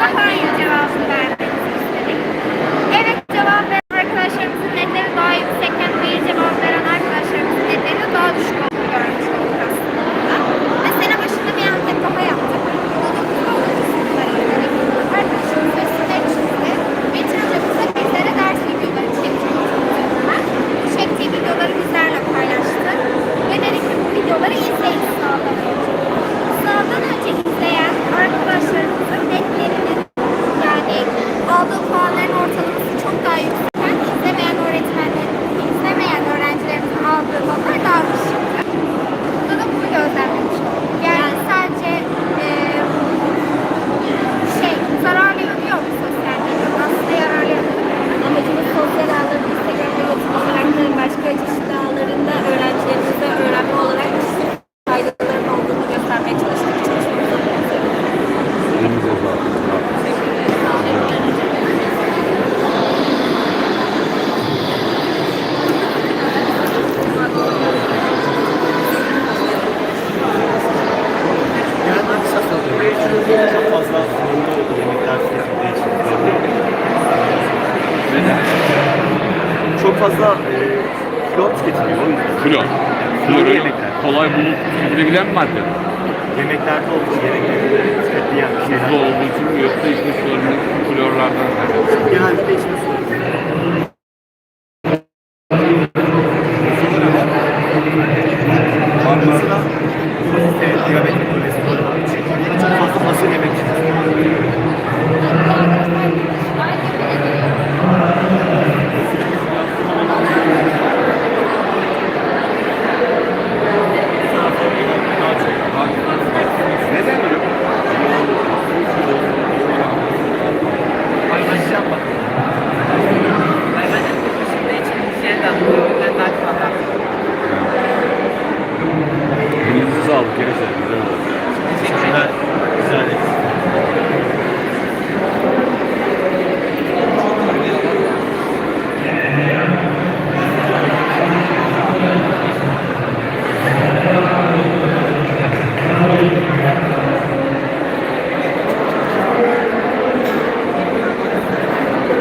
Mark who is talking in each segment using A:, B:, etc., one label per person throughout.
A: da Çok
B: fazla yemekler. Çok fazla e, kilo tüketiliyor o yüzden.
C: Kilo.
B: Kilo
C: Kilo
B: yemekler.
C: kolay bulup tüketilebilen bir madde.
B: Yemeklerde olduğu tüketilen
C: Tuzlu olduğu için yoksa içme sularının klorlardan kaynaklı.
B: Genellikle içme suyu. Mesela obezite, diyabet, kolesterol var. Çok fazla fasulye yemek tüketiyor.
C: Neden öyle? Elinize sağlık. Gerisi güzel oldu.
B: Teşekkürler. Güzel.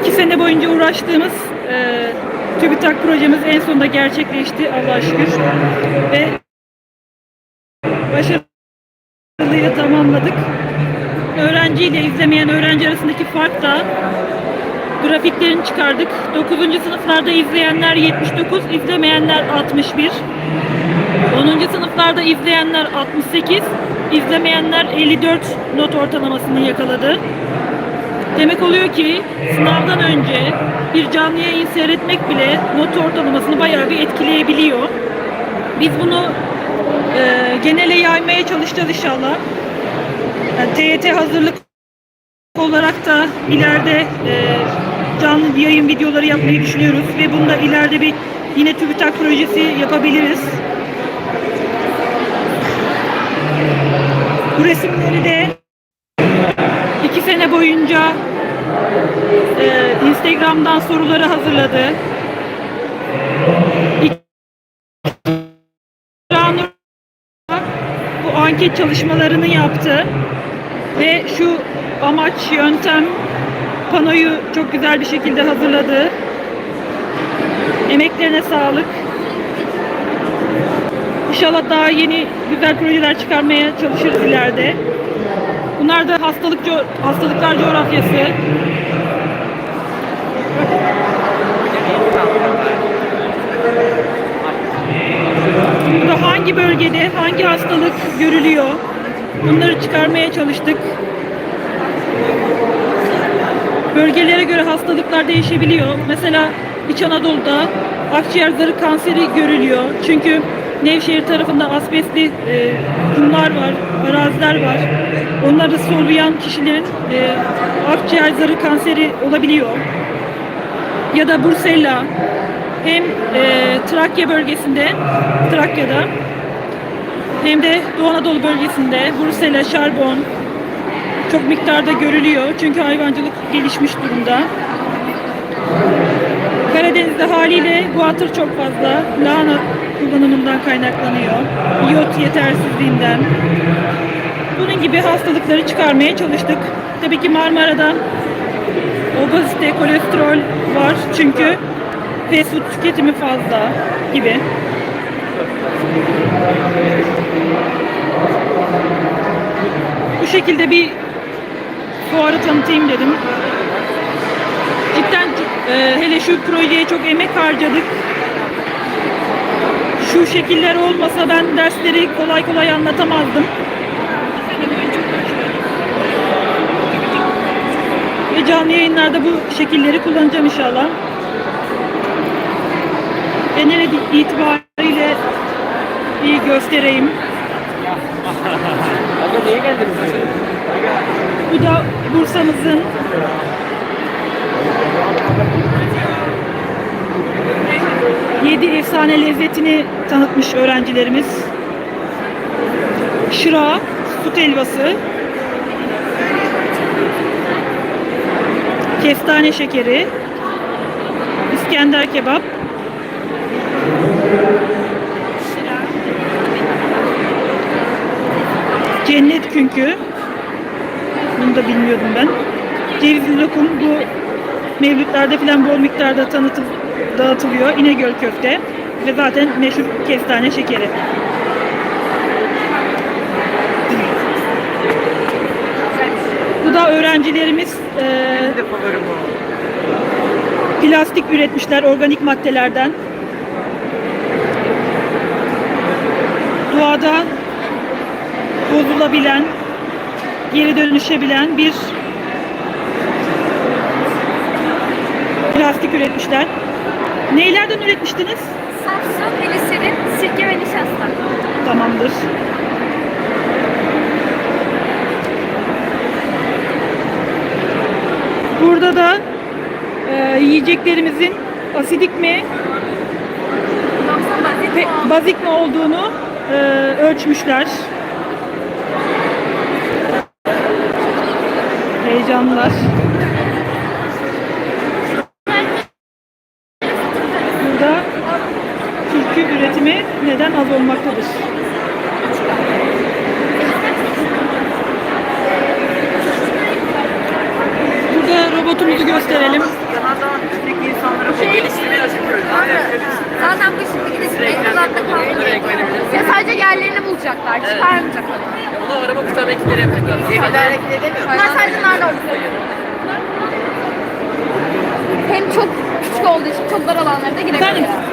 D: İki sene boyunca uğraştığımız e, TÜBİTAK projemiz en sonunda gerçekleşti Allah'a şükür. Ve başarıyla tamamladık. Öğrenci ile izlemeyen öğrenci arasındaki fark da grafiklerini çıkardık. 9. sınıflarda izleyenler 79, izlemeyenler 61. 10. sınıflarda izleyenler 68, izlemeyenler 54 not ortalamasını yakaladı. Demek oluyor ki sınavdan önce bir canlı yayın seyretmek bile not ortalamasını bayağı bir etkileyebiliyor. Biz bunu e, genele yaymaya çalışacağız inşallah. Yani TYT hazırlık olarak da ileride e, canlı yayın videoları yapmayı düşünüyoruz ve bunda ileride bir yine TÜBİTAK projesi yapabiliriz. Bu resimleri de boyunca e, Instagram'dan soruları hazırladı. Bu anket çalışmalarını yaptı ve şu amaç, yöntem, panoyu çok güzel bir şekilde hazırladı. Emeklerine sağlık. İnşallah daha yeni güzel projeler çıkarmaya çalışırız ileride. Bunlar da hastalık co- hastalıklar coğrafyası. Burada hangi bölgede hangi hastalık görülüyor? Bunları çıkarmaya çalıştık. Bölgelere göre hastalıklar değişebiliyor. Mesela İç Anadolu'da akciğer zarı kanseri görülüyor. Çünkü Nevşehir tarafında asbestli e, kumlar var, araziler var. Onları soluyan kişilerin e, akciğer zarı kanseri olabiliyor. Ya da Bursella hem e, Trakya bölgesinde, Trakya'da hem de Doğu Anadolu bölgesinde Bursella, şarbon çok miktarda görülüyor. Çünkü hayvancılık gelişmiş durumda. Karadeniz'de haliyle guatr çok fazla. Lahana kullanımından kaynaklanıyor. İyot yetersizliğinden. bunun gibi hastalıkları çıkarmaya çalıştık. Tabii ki Marmara'da obezite, kolesterol var çünkü fast food tüketimi fazla gibi. Bu şekilde bir fuarı tanıtayım dedim. Cidden e, hele şu projeye çok emek harcadık. Şu şekiller olmasa ben dersleri kolay kolay anlatamazdım. Ve canlı yayınlarda bu şekilleri kullanacağım inşallah. Genel itibariyle bir göstereyim. Bu da Bursa'mızın yedi efsane lezzetini tanıtmış öğrencilerimiz. Şıra, süt helvası, kestane şekeri, İskender kebap, cennet künkü, bunu da bilmiyordum ben. Cevizli lokum bu mevlütlerde falan bol miktarda tanıtıl, dağıtılıyor. İnegöl köfte ve zaten meşhur kestane şekeri. Bu da öğrencilerimiz eee, plastik üretmişler organik maddelerden. Doğada bozulabilen, geri dönüşebilen bir plastik üretmişler. Neylerden üretmiştiniz?
E: Samsun, gliserin, sirke ve nişasta.
D: Tamamdır. Burada da e, yiyeceklerimizin asidik mi,
E: mi?
D: bazik mi olduğunu e, ölçmüşler. Heyecanlılar. Burada türkü üretimi neden az olmaktadır? Burada robotumuzu gösterelim.
E: Zaten bu şimdi gidip kalmıyor.
A: Ya sadece yerlerini bulacaklar, çıkarmayacaklar.
F: Bunu araba kurtarma ekipleri yapacaklar.
A: Bunlar sadece nerede olacak? Hem çok küçük olduğu için çok dar alanlara da
D: Efendim?
A: girebiliyor.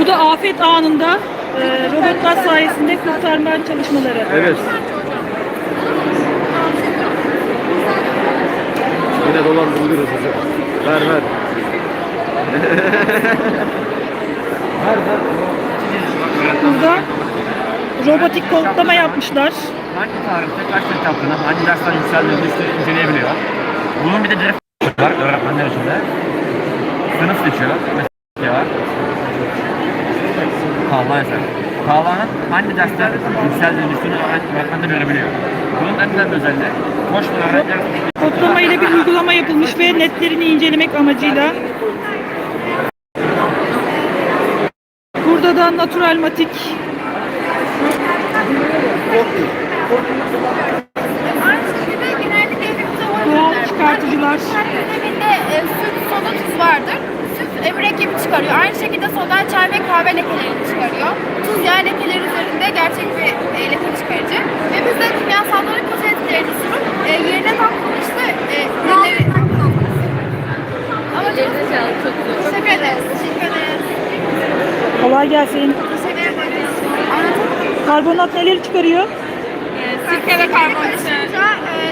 D: Bu da afet anında e, robotlar sayesinde kurtarma çalışmaları.
B: Evet. Yine dolandırılıyoruz hocam. Ver ver.
D: Burada robotik kodlama yapmışlar.
G: Hangi tarihte kaç net yaptığını, hangi dersten yükseldiğini inceleyebiliyor. Bunun bir de direkt var öğretmenler içinde. Sınıf seçiyor. Mesela var. Talha eser. Talha'nın hangi dersler yükseldiğini üstünü öğretmenler görebiliyor. Bunun en önemli özelliği boş öğrenciler
D: Kodlama ile bir uygulama yapılmış ve netlerini incelemek amacıyla. Burada da natural Doğal çıkartıcılar.
A: Her evinde e, süt, soda, tuz vardır. Süt e, mürekkebi çıkarıyor. Aynı şekilde soda, çay ve kahve lekelerini çıkarıyor. Tuz yağ lekeleri üzerinde gerçek bir e, leke çıkarıcı. Ve biz de kimyasalların kötü etkilerini sunup e, yerine tam kullanışlı e, ürünleri... Çok teşekkür ederiz. Teşekkür ederiz.
D: kolay gelsin.
A: Teşekkür ederiz. Anlatalım.
D: Karbonat neleri çıkarıyor?
A: Sirke ve karbonatı.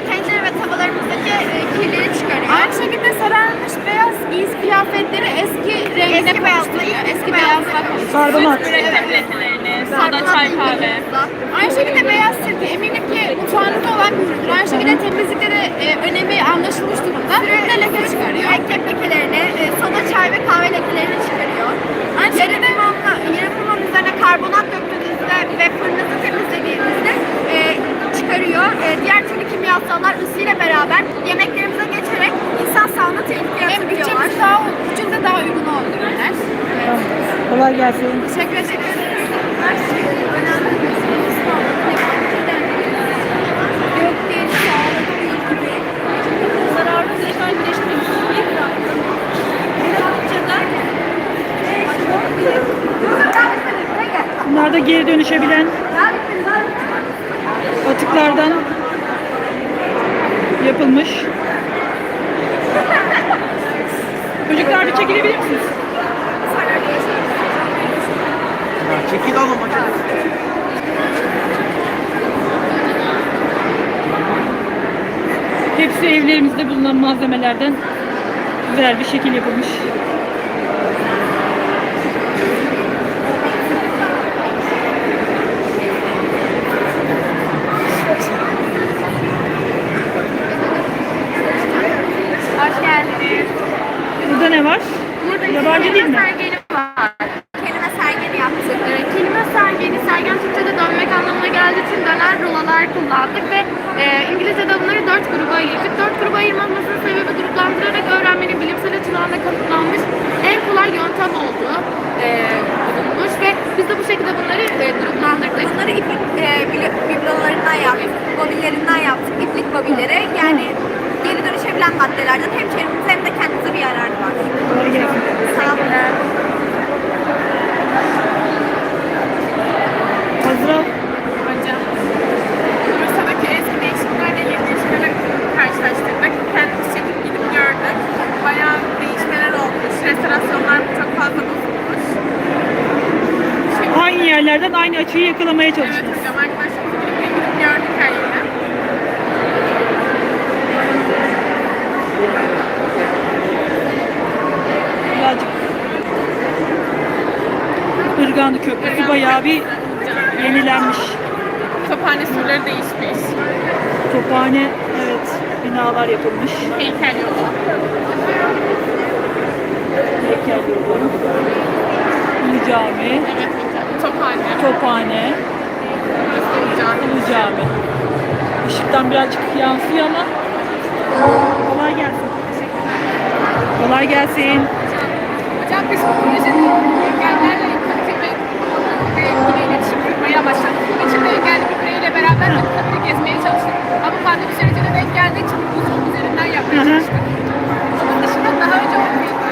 A: Tencere ve tavalarımızdaki e, kirleri çıkarıyor. Aynı şekilde sararmış beyaz giysi kıyafetleri eski rengine kavuşturuyor. Eski beyazla kavuşturuyor.
D: Karbonat.
A: Soda, çay, kahve. Aynı şekilde beyaz sirke eminim ki mutfağınızda olan bir üründür. Aynı şekilde temizlikte de e, önemi anlaşılmış durumda. Üründe leke çıkarıyor. Ekmek lekelerini, e, soda, çay ve kahve lekelerini çıkarıyor. Aynı şekilde yarım mumam üzerine karbonat döktüğünüzde ve fırınınızı temizlediğinizde daha ucunda daha uygun oldu ürünler. Evet.
D: Kolay gelsin.
H: Teşekkür
A: ederiz.
D: Bunlar da geri dönüşebilen atıklardan yapılmış. Çocuklar bir çekilebilir misiniz?
I: Çekil oğlum hocam.
D: Hepsi evlerimizde bulunan malzemelerden güzel bir şekil yapılmış. Burada ne var?
H: Burada
D: Yabancı değil mi?
H: sergili var. Kelime sergini yaptık. Evet, kelime sergini, sergen Türkçe'de dönmek anlamına geldiği için döner rulolar kullandık ve e, İngilizce'de bunları dört gruba ayırdık. Dört gruba ayırmamızın sebebi gruplandırarak öğrenmenin bilimsel açılarla kanıtlanmış en kolay yöntem olduğu e, bulunmuş ve biz de bu şekilde bunları e, gruplandırdık.
A: bunları iplik e, biblo- biblolarından yaptık, bobillerinden yaptık, iplik bobilleri. Yani geri dönüşebilen maddelerden hem çevremize hem de kendimize bir yararı var.
D: Kolay
J: bayağı
D: bir yenilenmiş.
J: Tophane surları değişmiş.
D: Tophane, evet, binalar yapılmış.
J: Heykel yolu.
D: Heykel yolu. Ulu Cami,
J: Evet. Tophane.
D: Tophane,
J: Ulu Cami.
D: Ulu Cami. Işıktan birazcık yansıyor ama kolay gelsin. Kolay gelsin.
J: Hocam biz ilgili etkili iletişim kurmaya başladık. İçinde engelli bir bireyle beraber akıtabili gezmeye çalıştık. Ama pandemi sürecine denk geldiği için bu üzerinden yapmaya çalıştık. Bunun dışında daha önce
D: 11